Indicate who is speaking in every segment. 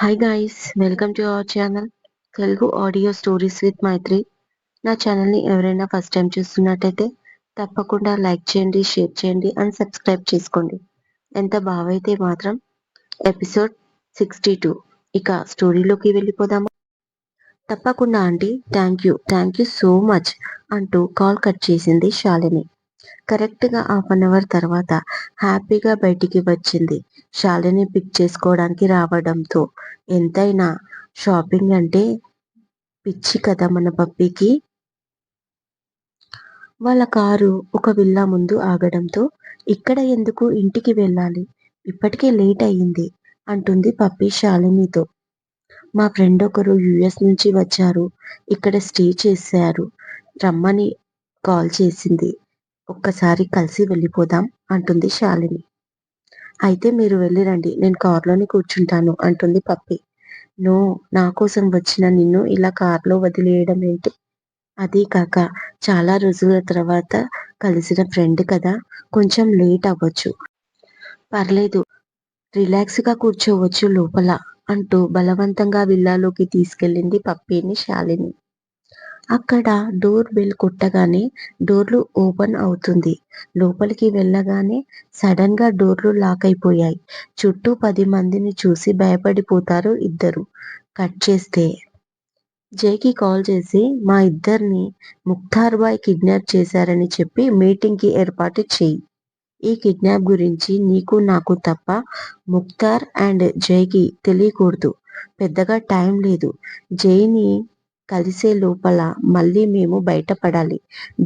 Speaker 1: Hi guys welcome to our channel Telugu audio stories with Maithri నా ఛానల్ని ఎవరైనా first time చూస్తున్నట్టయితే తప్పకుండా లైక్ చేయండి షేర్ చేయండి అండ్ సబ్స్క్రైబ్ చేసుకోండి. ఎంత బాగైతే మాత్రం ఎపిసోడ్ సిక్స్టీ టూ ఇక స్టోరీలోకి వెళ్ళిపోదామా? తప్పకుండా aunty thank you thank you so much అంటూ కాల్ కట్ చేసింది శాలిని కరెక్ట్గా హాఫ్ అన్ అవర్ తర్వాత హ్యాపీగా బయటికి వచ్చింది. శాలిని పిక్ చేసుకోవడానికి రావడంతో ఎంతైనా షాపింగ్ అంటే పిచ్చి కదా మన పప్పికి? వాళ్ళ కారు ఒక విల్లా ముందు ఆగడంతో ఇక్కడ ఎందుకు ఇంటికి వెళ్ళాలి? ఇప్పటికే లేట్ అయ్యింది అంటుంది పప్పి శాలినితో. మా ఫ్రెండ్ ఒకరు యుఎస్ నుంచి వచ్చారు. ఇక్కడ స్టే చేశారు. రమ్మని కాల్ చేసింది. ఒక్కసారి కలిసి వెళ్ళిపోదాం అంటుంది శాలిని. అయితే మీరు వెళ్ళిరండి నేను కారులోనే కూర్చుంటాను అంటుంది పప్పి. నో నా కోసం వచ్చిన నిన్ను ఇలా కారులో వదిలేయడం ఏంటి? అదీ కాక చాలా రోజుల తర్వాత కలిసిన ఫ్రెండ్ కదా కొంచెం లేట్ అవ్వచ్చు. పర్లేదు రిలాక్స్గా కూర్చోవచ్చు లోపల అంటూ బలవంతంగా విల్లాలోకి తీసుకెళ్ళింది పప్పిని శాలిని. అక్కడ డోర్ బెల్ కొట్టగానే డోర్లు ఓపెన్ అవుతుంది. లోపలికి వెళ్ళగానే సడన్గా డోర్లు లాక్ అయిపోయాయి. చుట్టూ పది మందిని చూసి భయపడిపోతారు ఇద్దరు. కట్ చేస్తే జైకి కాల్ చేసి మా ఇద్దరిని ముక్తార్ బాయ్ కిడ్నాప్ చేశారని చెప్పి మీటింగ్కి ఏర్పాటు చేయి. ఈ కిడ్నాప్ గురించి నీకు నాకు తప్ప ముక్తార్ అండ్ జైకి తెలియకూడదు. పెద్దగా టైం లేదు. జైని కలిసే లోపల మళ్ళీ మేము బయటపడాలి.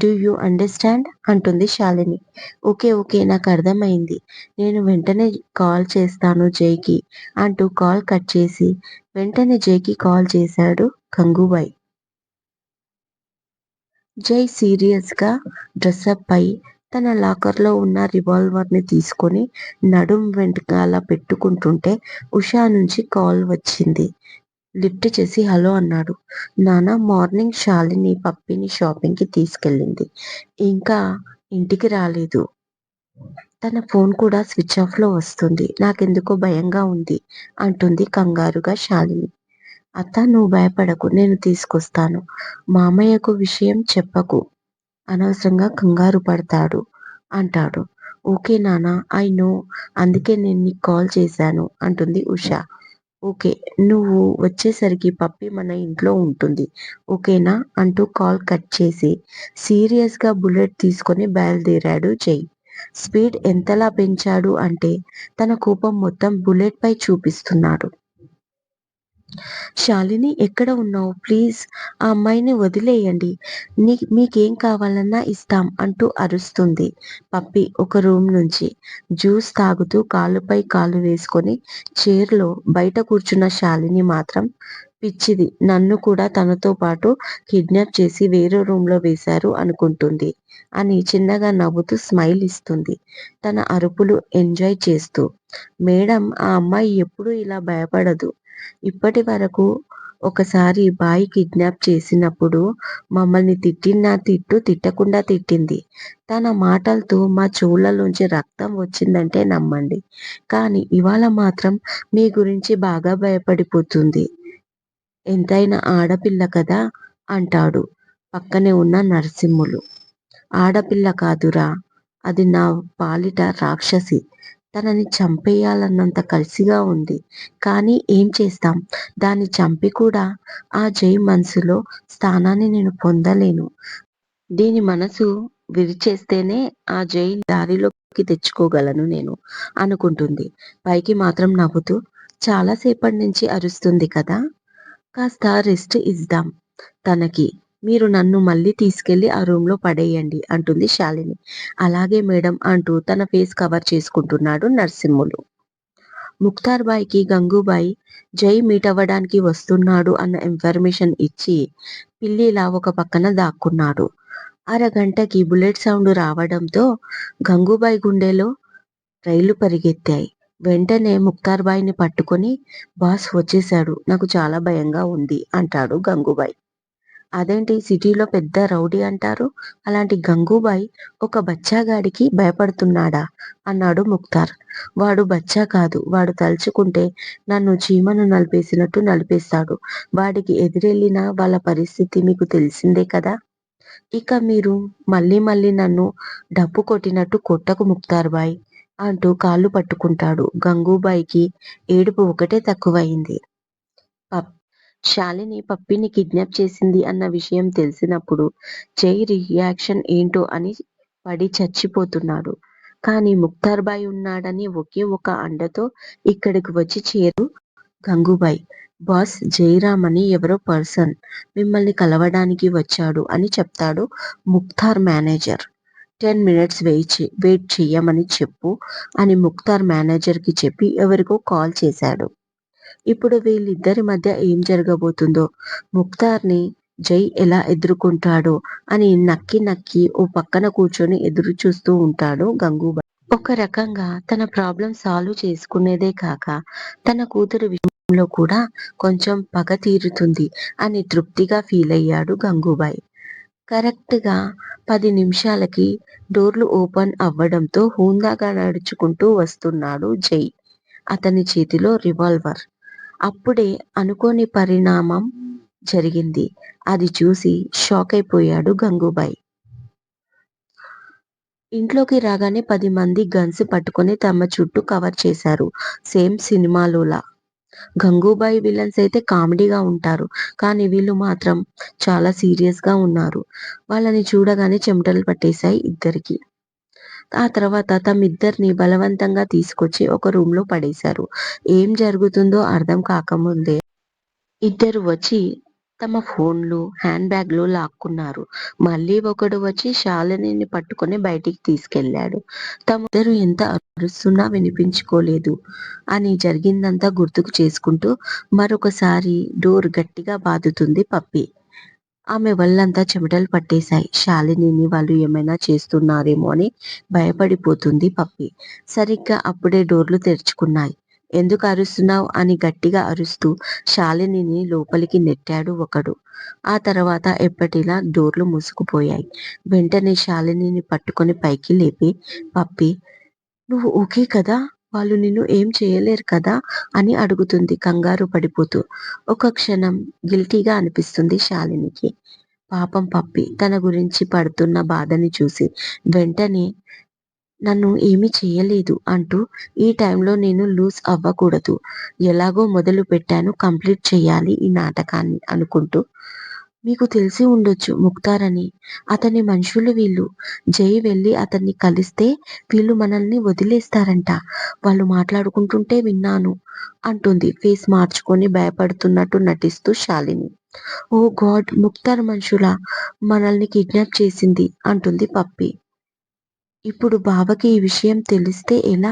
Speaker 1: డూ యూ అండర్స్టాండ్ అంటుంది శాలిని. ఓకే ఓకే నాకు అర్థమైంది. నేను వెంటనే కాల్ చేస్తాను జైకి అంటూ కాల్ కట్ చేసి వెంటనే జైకి కాల్ చేశాడు గంగూబాయ్ జై సీరియస్గా డ్రెస్అప్ అయి తన లాకర్లో ఉన్న రివాల్వర్ని తీసుకొని నడుం వెంటకాల పెట్టుకుంటుంటే ఉషా నుంచి కాల్ వచ్చింది. లిఫ్ట్ చేసి హలో అన్నాడు. నాన్న మార్నింగ్ శాలిని పప్పిని షాపింగ్కి తీసుకెళ్ళింది. ఇంకా ఇంటికి రాలేదు. తన ఫోన్ కూడా స్విచ్ ఆఫ్లో వస్తుంది. నాకెందుకో భయంగా ఉంది అంటుంది కంగారుగా శాలిని. అత్త నువ్వు భయపడకు నేను తీసుకొస్తాను. మామయ్యకు విషయం చెప్పకు. అనవసరంగా కంగారు పడతాడు అంటాడు. ఓకే నాన్న ఐ నో అందుకే నేను నీకు కాల్ చేశాను అంటుంది ఉషా. ఓకే. నువ్వు వచ్చేసరికి పప్పి మన ఇంట్లో ఉంటుంది. ఓకేనా? అంటూ కాల్ కట్ చేసి సీరియస్గా బుల్లెట్ తీసుకొని బయలుదేరాడు జై. స్పీడ్ ఎంతలా పెంచాడు అంటే తన కోపం మొత్తం బుల్లెట్ పై చూపిస్తున్నాడు. శాలిని ఎక్కడ ఉన్నావు? ప్లీజ్ ఆ అమ్మాయిని వదిలేయండి. నీ మీకేం కావాలన్నా ఇస్తాం అంటూ అరుస్తుంది పప్పి ఒక రూమ్ నుంచి. జ్యూస్ తాగుతూ కాలుపై కాలు వేసుకొని చైర్లో బయట కూర్చున్న శాలిని మాత్రం పిచ్చిది. నన్ను కూడా తనతో పాటు కిడ్నాప్ చేసి వేరే రూమ్లో వేశారు అనుకుంటుంది అని చిన్నగా నవ్వుతూ స్మైల్ ఇస్తుంది తన అరుపులు ఎంజాయ్ చేస్తూ. మేడం ఆ అమ్మాయి ఎప్పుడూ ఇలా భయపడదు. ఇప్పటి వరకు ఒకసారి బాయ్ కిడ్నాప్ చేసినప్పుడు మమ్మల్ని తిట్టిన తిట్టు తిట్టకుండా తిట్టింది. తన మాటలతో మా చెవులలోంచి రక్తం వచ్చిందంటే నమ్మండి. కానీ ఇవాళ మాత్రం మీ గురించి బాగా భయపడిపోతుంది. ఎంతైనా ఆడపిల్ల కదా అంటాడు పక్కనే ఉన్న నరసింహులు. ఆడపిల్ల కాదురా అది నా పాలిట రాక్షసి. తనని చంపేయాలన్నంత కలిసిగా ఉంది. కానీ ఏం చేస్తాం? దాన్ని చంపి కూడా ఆ జై మనసులో స్థానాన్ని నేను పొందలేను. దీని మనసు విరిచేస్తేనే ఆ జై దారిలోకి తెచ్చుకోగలను నేను అనుకుంటుంది. పైకి మాత్రం నవ్వుతూ చాలాసేపటి నుంచి అరుస్తుంది కదా? కాస్త రెస్ట్ ఇద్దాం తనకి. మీరు నన్ను మళ్ళీ తీసుకెళ్ళి ఆ రూమ్లో పడేయండి అంటుంది శాలిని. అలాగే మేడం అంటూ తన ఫేస్ కవర్ చేసుకుంటున్నాడు నర్సింహులు. ముక్తార్బాయికి గంగూబాయి జై మీట్ అవ్వడానికి వస్తున్నాడు అన్న ఇన్ఫర్మేషన్ ఇచ్చి పిల్లిలా ఒక పక్కన దాక్కున్నాడు. అరగంటకి బుల్లెట్ సౌండ్ రావడంతో గంగూబాయి గుండెలో రైళ్ళు పరిగెత్తాయి. వెంటనే ముక్తార్బాయిని పట్టుకొని బాస్ వచ్చేశాడు నాకు చాలా భయంగా ఉంది అంటాడు గంగూబాయి. అదేంటి సిటీలో పెద్ద రౌడీ అంటారు? అలాంటి గంగూబాయ్ ఒక బచ్చాగాడికి భయపడుతున్నాడా? అన్నాడు ముక్తార్. వాడు బచ్చా కాదు వాడు తలుచుకుంటే నన్ను చీమను నలిపేసినట్టు నలిపేస్తాడు. వాడికి ఎదురెళ్ళిన వాళ్ళ పరిస్థితి మీకు తెలిసిందే కదా? ఇక మీరు మళ్ళీ మళ్ళీ నన్ను డప్పు కొట్టినట్టు కొట్టకు ముక్తార్ బాయ్ అంటూ కాళ్ళు పట్టుకుంటాడు. గంగూబాయికి ఏడుపు ఒకటే తక్కువయింది శాలిని పప్పిని కిడ్నాప్ చేసింది అన్న విషయం తెలిసినప్పుడు జై రియాక్షన్ ఏంటో అని పడి చచ్చిపోతున్నాడు. కానీ ముక్తార్ బాయ్ ఉన్నాడని ఒకే ఒక అండతో ఇక్కడికి వచ్చి చేరు గంగుబాయ్. బాస్ జయరామ్ అని ఎవరో పర్సన్ మిమ్మల్ని కలవడానికి వచ్చాడు అని చెప్తాడు Mukhtar manager. Ten minutes wait wait చెయ్యమని చెప్పు అని ముక్తార్ మేనేజర్కి చెప్పి ఎవరికో కాల్ చేశాడు. ఇప్పుడు వీళ్ళిద్దరి మధ్య ఏం జరగబోతుందో? ముక్తార్ని జై ఎలా ఎదుర్కొంటాడో అని నక్కి నక్కి ఓ పక్కన కూర్చొని ఎదురు చూస్తూ ఉంటాడు గంగూబాయ్. ఒక రకంగా తన ప్రాబ్లం సాల్వ్ చేసుకునేదే కాక తన కూతురు విషయంలో కూడా కొంచెం పగ తీరుతుంది అని తృప్తిగా ఫీల్ అయ్యాడు గంగూబాయ్. కరెక్ట్గా పది నిమిషాలకి డోర్లు ఓపెన్ అవ్వడంతో హుందాగా నడుచుకుంటూ వస్తున్నాడు జై. అతని చేతిలో రివాల్వర్. అప్పుడే అనుకోని పరిణామం జరిగింది. అది చూసి షాక్ అయిపోయాడు గంగూబాయ్. ఇంట్లోకి రాగానే పది మంది గన్స్ పట్టుకొని తమ చుట్టూ కవర్ చేశారు. సేమ్ సినిమాలోలా. గంగూబాయి విలన్స్ అయితే కామెడీగా ఉంటారు. కానీ వీళ్ళు మాత్రం చాలా సీరియస్గా ఉన్నారు. వాళ్ళని చూడగానే చెమటలు పట్టేశాయి ఇద్దరికి. ఆ తర్వాత తమిద్దరిని బలవంతంగా తీసుకొచ్చి ఒక రూమ్లో పడేశారు. ఏం జరుగుతుందో అర్థం కాకముందే ఇద్దరు వచ్చి తమ ఫోన్లు హ్యాండ్ బ్యాగ్లు లాక్కున్నారు. మళ్ళీ ఒకడు వచ్చి శాలినిని పట్టుకొని బయటికి తీసుకెళ్ళాడు తమిద్దరు ఎంత అరుస్తున్నా వినిపించుకోలేదు. అని జరిగిందంతా గుర్తుకు చేసుకుంటూ మరొకసారి డోర్ గట్టిగా బాదుతుంది పప్పి. ఆమె వల్లంతా చెమటలు పట్టేశాయి. శాలినిని వాళ్ళు ఏమైనా చేస్తున్నారేమో అని భయపడిపోతుంది పప్పి. సరిగ్గా అప్పుడే డోర్లు తెరుచుకున్నాయి. ఎందుకు అరుస్తున్నావు? అని గట్టిగా అరుస్తూ శాలినిని లోపలికి నెట్టాడు ఒకడు. ఆ తర్వాత ఎప్పటిలా డోర్లు మూసుకుపోయాయి. వెంటనే శాలినిని పట్టుకొని పైకి లేపి పప్పి నువ్వు ఓకే కదా? వాళ్ళు నిన్ను ఏం చేయలేరు కదా అని అడుగుతుంది. కంగారు పడిపోతూ ఒక క్షణం గిల్టీగా అనిపిస్తుంది శాలినికి. పాపం పప్పి తన గురించి పడుతున్న బాధని చూసి వెంటనే నన్ను ఏమీ చేయలేదు అంటూ ఈ టైంలో నేను లూజ్ అవ్వకూడదు. ఎలాగో మొదలు పెట్టాను కంప్లీట్ చేయాలి ఈ నాటకాన్ని అనుకుంటూ మీకు తెలిసి ఉండొచ్చు ముక్తార్ అని అతని మనుషులు వీళ్ళు. జై వెళ్ళి అతన్ని కలిస్తే వీళ్ళు మనల్ని వదిలేస్తారంట. వాళ్ళు మాట్లాడుకుంటుంటే విన్నాను అంటుంది. ఫేస్ మార్చుకొని భయపడుతున్నట్టు నటిస్తూ శాలిని. ఓ గాడ్ ముక్తార్ మనుషుల మనల్ని కిడ్నాప్ చేసింది అంటుంది పప్పి. ఇప్పుడు బావకి ఈ విషయం తెలిస్తే ఎలా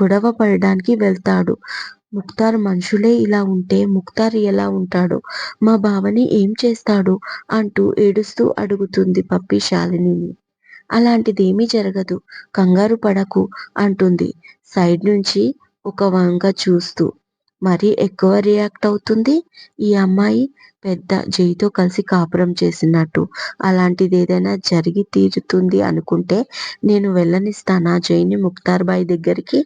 Speaker 1: గొడవ పడడానికి వెళ్తాడు? ముక్తార్ మనుషులే ఇలా ఉంటే ముక్తార్ ఎలా ఉంటాడు? మా బావని ఏం చేస్తాడు? అంటూ ఏడుస్తూ అడుగుతుంది పప్పి శాలినిని. అలాంటిదేమీ జరగదు. కంగారు పడకు అంటుంది. సైడ్ నుంచి ఒక వంక చూస్తూ. మరీ ఎక్కువ రియాక్ట్ అవుతుంది. ఈ అమ్మాయి పెద్ద జైతో కలిసి కాపురం చేసినట్టు. అలాంటిది ఏదైనా జరిగి తీరుతుంది అనుకుంటే నేను వెళ్ళనిస్తానా? జైని ముక్తార్బాయి దగ్గరికి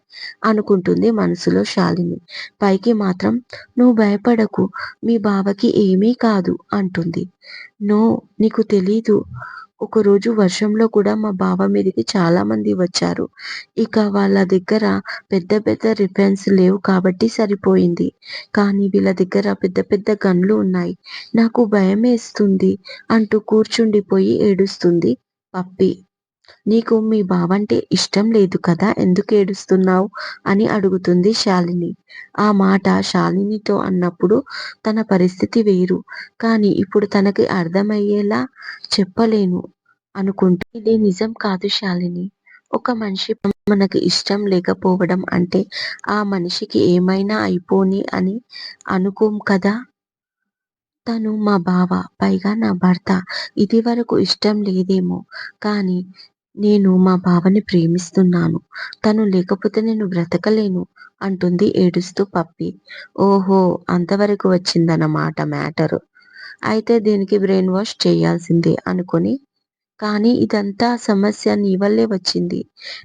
Speaker 1: అనుకుంటుంది మనసులో శాలిని. పైకి మాత్రం నువ్వు భయపడకు. మీ బావకి ఏమీ కాదు అంటుంది. నో నీకు తెలీదు. ఒకరోజు వర్షంలో కూడా మా బావ మీదకి చాలా మంది వచ్చారు. ఇక వాళ్ళ దగ్గర పెద్ద పెద్ద రిఫెన్స్ లేవు కాబట్టి సరిపోయింది. కానీ వీళ్ళ దగ్గర పెద్ద పెద్ద గన్లు ఉన్నాయి. నాకు భయమేస్తుంది అంటూ కూర్చుండిపోయి ఏడుస్తుంది. పప్పి నీకు మీ బావంటే ఇష్టం లేదు కదా ఎందుకు ఏడుస్తున్నావు? అని అడుగుతుంది శాలిని. ఆ మాట శాలినితో అన్నప్పుడు తన పరిస్థితి వేరు. కానీ ఇప్పుడు తనకి అర్థమయ్యేలా చెప్పలేను అనుకుంటే ఇది నిజం కాదు శాలిని. ఒక మనిషి మనకి ఇష్టం లేకపోవడం అంటే ఆ మనిషికి ఏమైనా అయిపోని అని అనుకోం కదా? తను మా బావ పైగా నా భర్త ఇది వరకు ఇష్టం లేదేమో. కానీ నేను మా బావని ప్రేమిస్తున్నాను. తను లేకపోతే నేను బ్రతకలేను అంటుంది ఏడుస్తూ పప్పి. ఓహో అంతవరకు వచ్చిందన్నమాట మ్యాటరు. అయితే దీనికి బ్రెయిన్ వాష్ చేయాల్సిందే అనుకొని. కానీ ఇదంతా సమస్య నీ వల్లే వచ్చింది.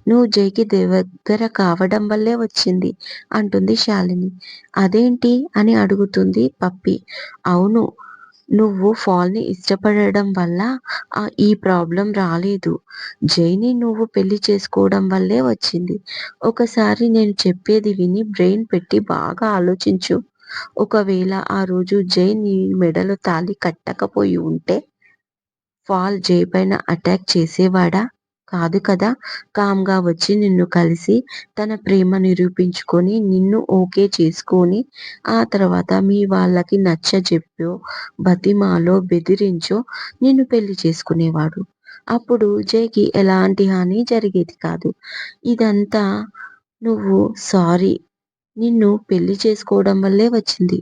Speaker 1: నువ్వు జైకి దగ్గర కావడం వల్లే వచ్చింది అంటుంది శాలిని. అదేంటి అని అడుగుతుంది పప్పి. అవును నువ్వు ఫాల్ని ఇష్టపడడం వల్ల ఈ ప్రాబ్లం రాలేదు. జైని నువ్వు పెళ్ళి చేసుకోవడం వల్లే వచ్చింది. ఒకసారి నేను చెప్పేది విని బ్రెయిన్ పెట్టి బాగా ఆలోచించు. ఒకవేళ ఆ రోజు జై నీ మెడలో తాళి కట్టకపోయి ఉంటే ఫాల్ జై పైన అటాక్ చేసేవాడా? కాదు కదా? కామ్గా వచ్చి నిన్ను కలిసి తన ప్రేమ నిరూపించుకొని నిన్ను ఓకే చేసుకొని ఆ తర్వాత మీ వాళ్ళకి నచ్చ చెప్పో బతిమాలో బెదిరించో నిన్ను పెళ్ళి చేసుకునేవాడు. అప్పుడు జైకి ఎలాంటి హాని జరిగేది కాదు. ఇదంతా నువ్వు సారీ. నిన్ను పెళ్ళి చేసుకోవడం వల్లే వచ్చింది.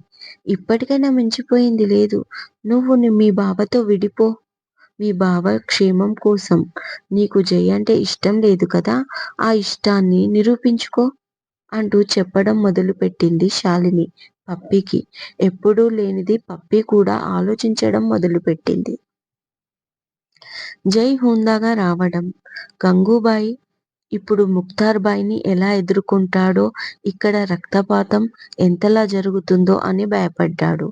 Speaker 1: ఇప్పటికైనా మించిపోయింది లేదు. నువ్వు మీ బాబాతో విడిపో. మీ బావ క్షేమం కోసం. నీకు జై అంటే ఇష్టం లేదు కదా ఆ ఇష్టాన్ని నిరూపించుకో అంటూ చెప్పడం మొదలుపెట్టింది శాలిని పప్పికి. ఎప్పుడూ లేనిది పప్పి కూడా ఆలోచించడం మొదలుపెట్టింది. జై హుందాగా రావడం. గంగూబాయి ఇప్పుడు ముక్తార్ ఎలా ఎదుర్కొంటాడో ఇక్కడ రక్తపాతం ఎంతలా జరుగుతుందో అని భయపడ్డాడు.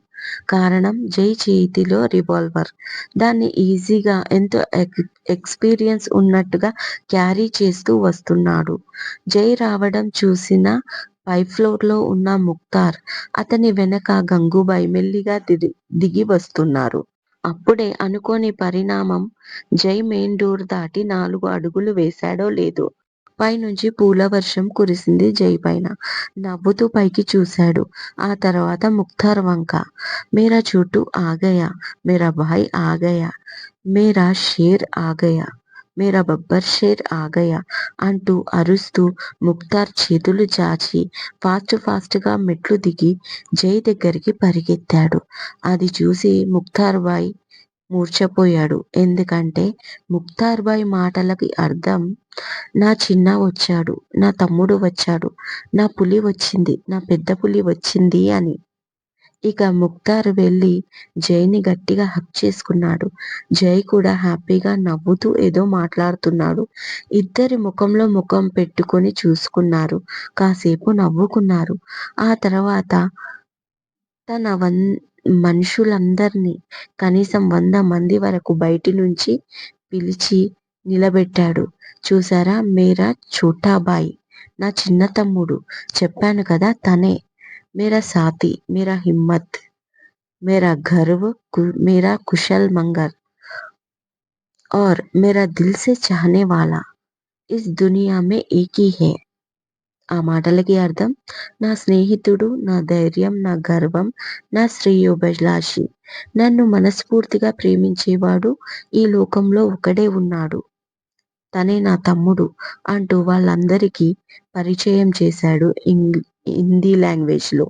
Speaker 1: కారణం జై చేతిలో రివాల్వర్ దాన్ని ఈజీగా ఎంతో ఎక్స్పీరియన్స్ ఉన్నట్టుగా క్యారీ చేస్తూ వస్తున్నాడు. జై రావడం చూసిన పై ఫ్లోర్లో ఉన్న ముక్తార్ అతని వెనక గంగూబాయ్ మెల్లిగా దిగి వస్తున్నారు. అప్పుడే అనుకోని పరిణామం జై మెయిన్ డోర్ దాటి నాలుగు అడుగులు వేశాడో లేదో పైనుంచి పూల వర్షం కురిసింది జై పైన. నవ్వుతూ పైకి చూశాడు. ఆ తర్వాత ముక్తార్ వంక మేరా చోటు ఆగయా మేరా భాయ్ ఆగయా మేరా షేర్ ఆగయా మేరా బబ్బర్ షేర్ ఆగయా అంటూ అరుస్తూ ముక్తార్ చేతులు చాచి ఫాస్ట్ ఫాస్ట్గా మెట్లు దిగి జై దగ్గరికి పరిగెత్తాడు. అది చూసి ముక్తార్ బాయ్ మూర్ఛపోయాడు. ఎందుకంటే ముక్తార్ బాయ్ మాటలకి అర్థం నా చిన్న వచ్చాడు నా తమ్ముడు వచ్చాడు నా పులి వచ్చింది నా పెద్ద పులి వచ్చింది అని. ఇక ముక్తార్ వెళ్ళి జైని గట్టిగా హక్ చేసుకున్నాడు. జై కూడా హ్యాపీగా నవ్వుతూ ఏదో మాట్లాడుతున్నాడు. ఇద్దరి ముఖంలో ముఖం పెట్టుకొని చూసుకున్నారు. కాసేపు నవ్వుకున్నారు. ఆ తర్వాత తన వన్ మనుషులందరినీ కనీసం వంద మంది వరకు బయటి నుంచి పిలిచి నిలబెట్టాడు చూసారా మేరా చోటాబాయ్ నా చిన్న తమ్ముడు చెప్పాను కదా తనే మేరా సాతి మేరా హిమ్మత్ మేరా గర్వ్ మేరా కుశల్ మంగర్ और मेरा दिल से चाहने वाला इस दुनिया में एक ही है ఆ మాటలకి అర్థం. నా స్నేహితుడు నా ధైర్యం నా గర్వం నా శ్రేయోభిలాషి. నన్ను మనస్ఫూర్తిగా ప్రేమించేవాడు ఈ లోకంలో ఒకడే ఉన్నాడు. తనే నా తమ్ముడు అంటూ వాళ్ళందరికీ పరిచయం చేశాడు హిందీ లాంగ్వేజ్లో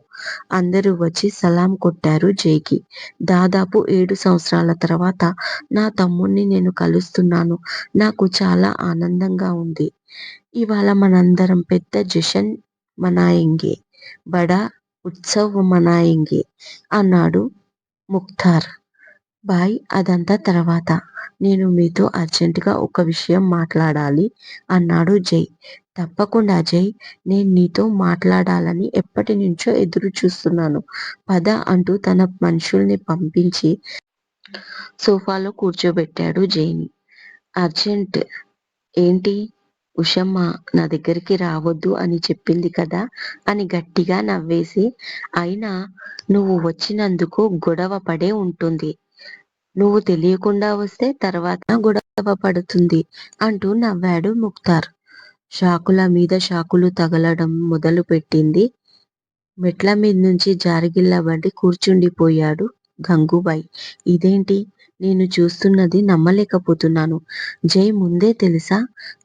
Speaker 1: అందరూ వచ్చి సలాం కొట్టారు జైకి. దాదాపు ఏడు సంవత్సరాల తర్వాత నా తమ్ముడిని నేను కలుస్తున్నాను. నాకు చాలా ఆనందంగా ఉంది. ఇవాళ మనందరం పెద్ద జషన్ మనాయింగే బడా ఉత్సవ్ మనాయింగే అన్నాడు ముఖ్తార్ బాయ్ అదంతా తర్వాత. నేను మీతో అర్జెంటుగా ఒక విషయం మాట్లాడాలి అన్నాడు జై. తప్పకుండా జై. నేను నీతో మాట్లాడాలని ఎప్పటి నుంచో ఎదురు చూస్తున్నాను. పద అంటూ తన మనుషుల్ని పంపించి సోఫాలో కూర్చోబెట్టాడు జైని. అర్జెంట్? ఏంటి? ఉషమ్మ నా దగ్గరికి రావద్దు అని చెప్పింది కదా అని గట్టిగా నవ్వేసి అయినా నువ్వు వచ్చినందుకు గొడవ పడే ఉంటుంది. నువ్వు తెలియకుండా వస్తే తర్వాత గొడవ పడుతుంది అంటూ నవ్వాడు ముక్తార్. షాకుల మీద షాకులు తగలడం మొదలు పెట్టింది మెట్ల మీద నుంచి జారిగిల్లబడి కూర్చుండిపోయాడు గంగుబాయ్. ఇదేంటి? నేను చూస్తున్నది నమ్మలేకపోతున్నాను. జై ముందే తెలుసా?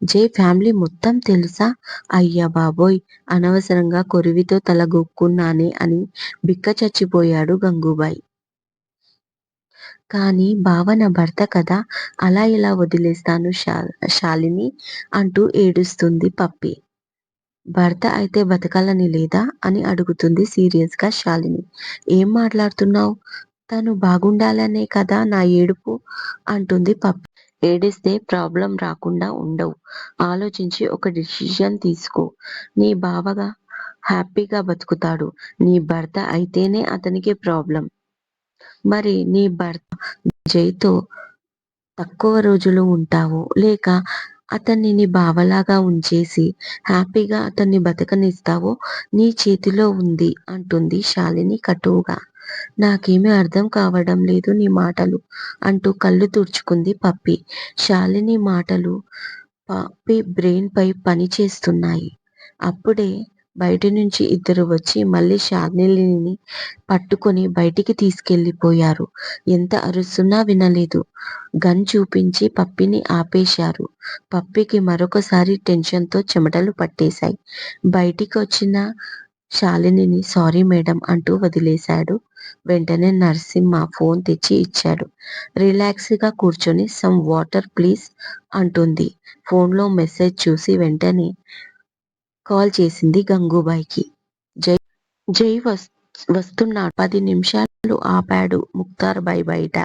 Speaker 1: జై ఫ్యామిలీ మొత్తం తెలుసా? అయ్యా బాబోయ్! అనవసరంగా కొరివితో తలగొక్కున్నానే అని బిక్క చచ్చిపోయాడు గంగూబాయ్. కానీ భావన భర్త కదా? అలా ఎలా వదిలేస్తాను శాలిని? అంటూ ఏడుస్తుంది పప్పి. భర్త అయితే బతకాలని లేదా? అని అడుగుతుంది సీరియస్గా శాలిని. ఏం మాట్లాడుతున్నావు? తను బాగుండాలనే కదా నా ఏడుపు? అంటుంది పప్పి. ఏడిస్తే ప్రాబ్లం రాకుండా ఉండవు. ఆలోచించి ఒక డిసిషన్ తీసుకో. నీ బావగా హ్యాపీగా బతుకుతాడు. నీ భర్త అయితేనే అతనికి ప్రాబ్లం. మరి నీ భర్త జైతో తక్కువ రోజులు ఉంటావు. లేక అతన్ని నీ బావలాగా ఉంచేసి హ్యాపీగా అతన్ని బతకనిస్తావో నీ చేతిలో ఉంది అంటుంది శాలిని కటువుగా. నాకేమీ అర్థం కావడం లేదు నీ మాటలు అంటూ కళ్ళు తుడుచుకుంది పప్పి. శాలిని మాటలు పప్పి బ్రెయిన్ పై పని చేస్తున్నాయి. అప్పుడే బయటి నుంచి ఇద్దరు వచ్చి మళ్ళీ శాలినిని పట్టుకొని బయటికి తీసుకెళ్ళిపోయారు. ఎంత అరుస్తున్నా వినలేదు. గన్ చూపించి పప్పిని ఆపేశారు. పప్పికి మరొకసారి టెన్షన్తో చెమటలు పట్టేశాయి. బయటికి వచ్చిన శాలినిని సారీ మేడం అంటూ వదిలేశాడు. వెంటనే నర్సింహ ఫోన్ తెచ్చి ఇచ్చాడు. రిలాక్స్గా కూర్చొని సమ్ వాటర్ ప్లీజ్ అంటుంది. ఫోన్లో మెసేజ్ చూసి వెంటనే కాల్ చేసింది గంగూబాయికి. జై జై వస్ వస్తున్నాడు. పది నిమిషాలు ఆపాడు ముక్తార్ బాయ్ బయట.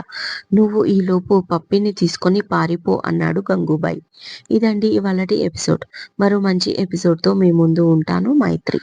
Speaker 1: నువ్వు ఈలోపు పప్పిని తీసుకొని పారిపో అన్నాడు గంగూబాయ్. ఇదండి ఇవాళటి ఎపిసోడ్. మరో మంచి ఎపిసోడ్తో మీ ముందు ఉంటాను. మైత్రి.